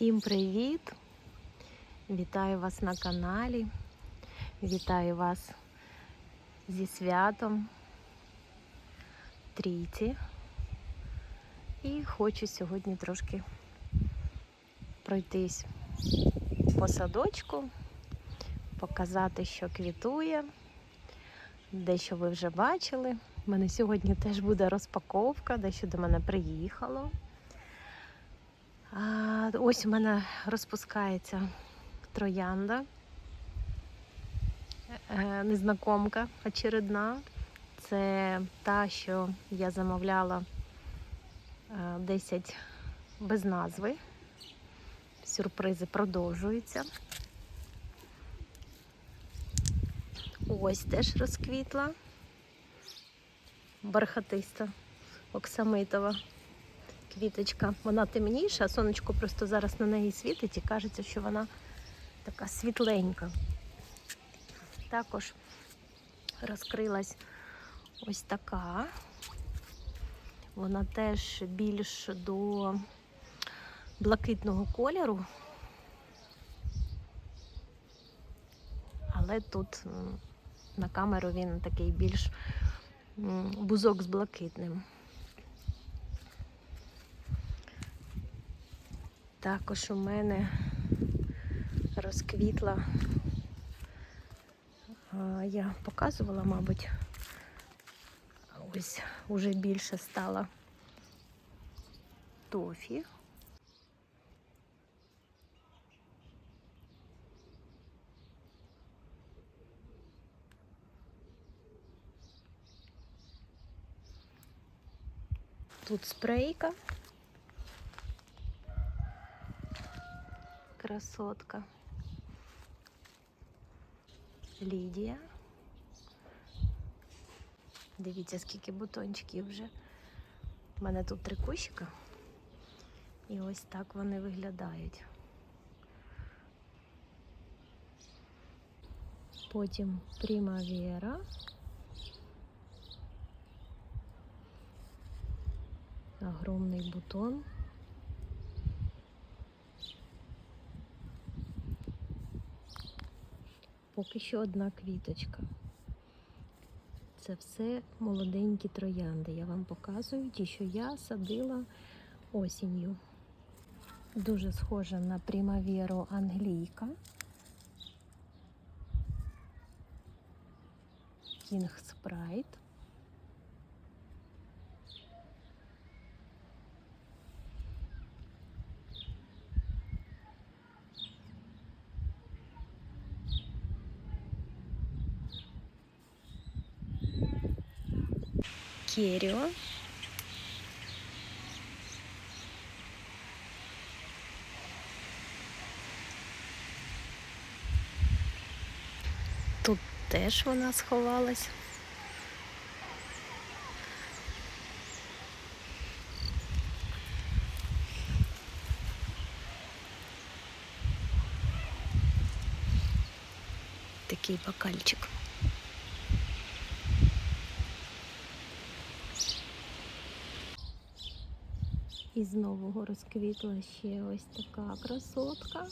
Всім привіт! Вітаю вас на каналі. Вітаю вас зі святом Трійці. І хочу сьогодні трошки пройтись по садочку, показати, що квітує, дещо ви вже бачили. У мене сьогодні теж буде розпаковка, дещо до мене приїхало. Ось у мене розпускається троянда, е, незнакомка очередна. Це та, що я замовляла е, 10 без назви. Сюрпризи продовжуються. Ось теж розквітла. Бархатиста, оксамитова квіточка. Вона темніша, сонечко просто зараз на неї світить і кажеться, що вона така світленька. Також розкрилась ось така. Вона теж більш до блакитного кольору. Але тут на камеру він такий більш бузок з блакитним. Також у мене розквітла, я показувала, мабуть, ось уже більше стала тофі. Тут спрейка. Красотка. Лідія. Дивіться, скільки бутончиків вже. У мене тут три кущика. І ось так вони виглядають. Потім Примавера. Огромний бутон. Поки що одна квіточка. Це все молоденькі троянди. Я вам показую ті, що я садила осінню. Дуже схожа на примавіру англійка. Кінг Спрайт. Керіо. Тут теж вона сховалась. Такий бокальчик. І знову розквітла ще ось така красотка.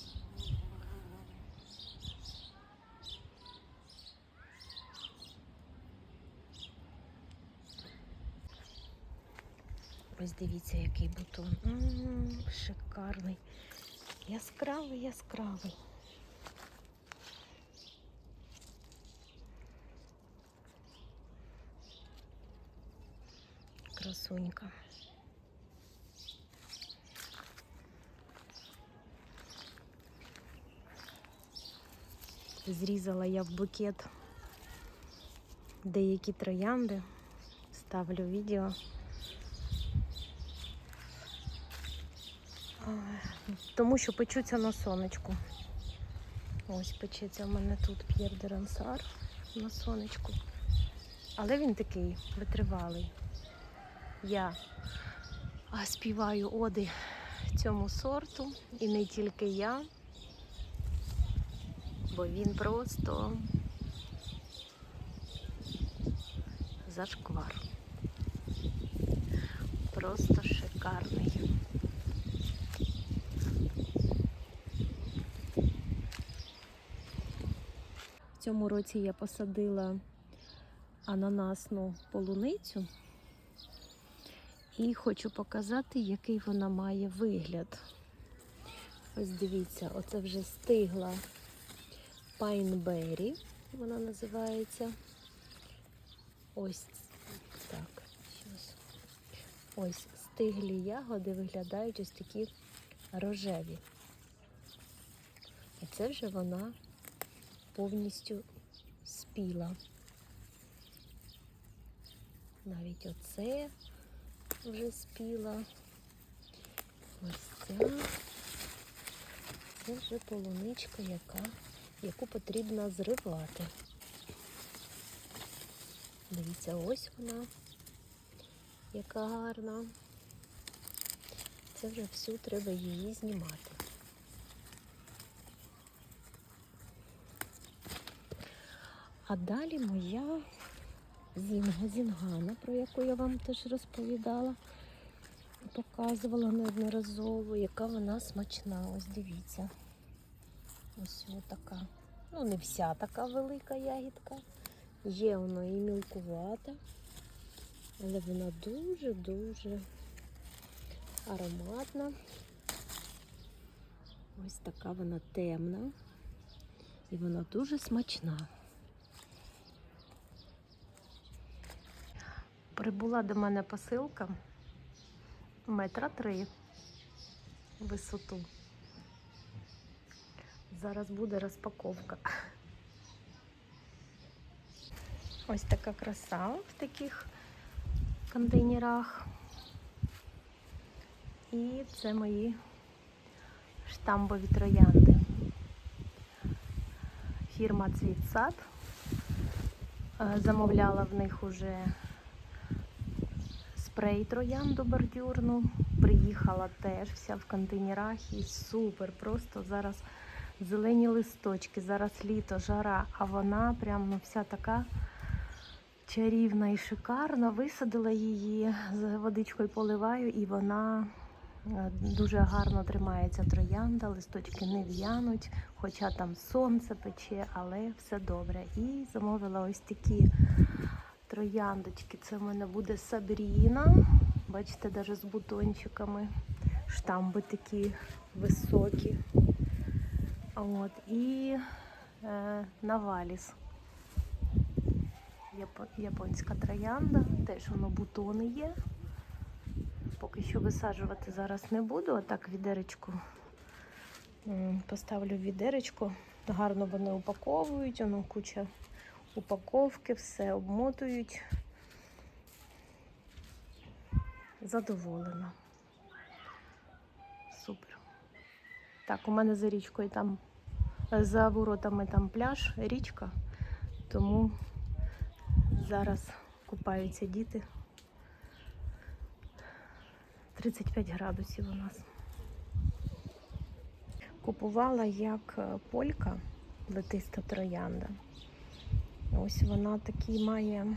Ось дивіться, який бутон. М, шикарний. Яскравий, яскравий. Красунька. Зрізала я в букет деякі троянди. Ставлю відео. Тому що печуться на сонечку. Ось печеться в мене тут П'єр де на сонечку. Але він такий витривалий. Я співаю оди цьому сорту, і не тільки я бо він просто зашквар. Просто шикарний. В цьому році я посадила ананасну полуницю і хочу показати, який вона має вигляд. Ось дивіться, оце вже стигла Пайнбері, вона називається. Ось так. Ось стиглі ягоди виглядають ось такі рожеві. А це вже вона повністю спіла. Навіть оце вже спіла. Ось ця. Це вже полуничка, яка, яку потрібно зривати. Дивіться, ось вона, яка гарна. Це вже всю треба її знімати. А далі моя зінга зінгана, про яку я вам теж розповідала, показувала неодноразово, яка вона смачна. Ось дивіться. Ось така. Ну, не вся така велика ягідка. Є вона і мілкувата, але вона дуже-дуже ароматна. Ось така вона темна і вона дуже смачна. Прибула до мене посилка метра три висоту. Зараз буде розпаковка. Ось така краса в таких контейнерах. І це мої штамбові троянди. Фірма Цвітсад. Е, Замовляла в них уже спрей троянду бордюрну. Приїхала теж вся в контейнерах і супер. Просто зараз зелені листочки, зараз літо, жара, а вона прям ну, вся така чарівна і шикарна. Висадила її, з водичкою поливаю, і вона е, дуже гарно тримається троянда, листочки не в'януть, хоча там сонце пече, але все добре. І замовила ось такі трояндочки. Це в мене буде Сабріна. Бачите, навіть з бутончиками. Штамби такі високі. От, і е, Наваліс. Японська троянда. Теж воно бутони є. Поки що висаджувати зараз не буду, а так відеречку поставлю в відеречко. Гарно вони упаковують, воно куча упаковки, все обмотують. Задоволена. Супер. Так, у мене за річкою там, за воротами там пляж, річка, тому зараз купаються діти. 35 градусів у нас. Купувала як е, полька, летиста троянда. Ось вона такі має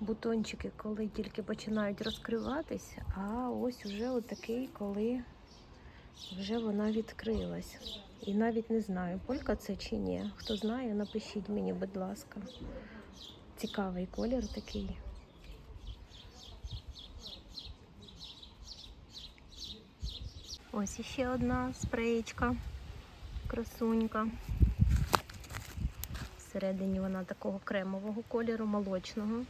бутончики, коли тільки починають розкриватись, а ось уже отакий, коли вже вона відкрилась. І навіть не знаю, полька це чи ні. Хто знає, напишіть мені, будь ласка. Цікавий колір такий. Ось іще одна спреєчка, красунька. Всередині вона такого кремового кольору, молочного.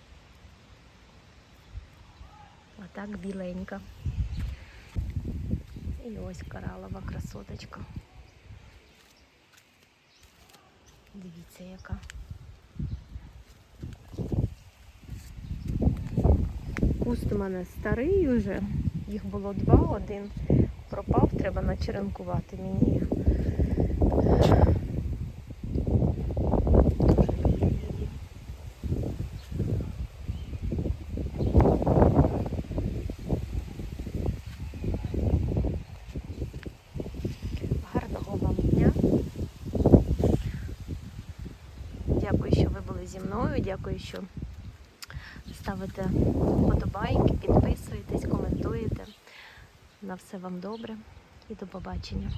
А так біленька. І ось коралова красоточка. Дивіться, яка. Куст у мене старий вже. Їх було два, один пропав, треба начеренкувати мені їх. Дуже люблю її. Гарного вам дня. Дякую, що ви були зі мною. Дякую, що ставите вподобайки, підписуєтесь, коментуєте. На все вам добре і до побачення.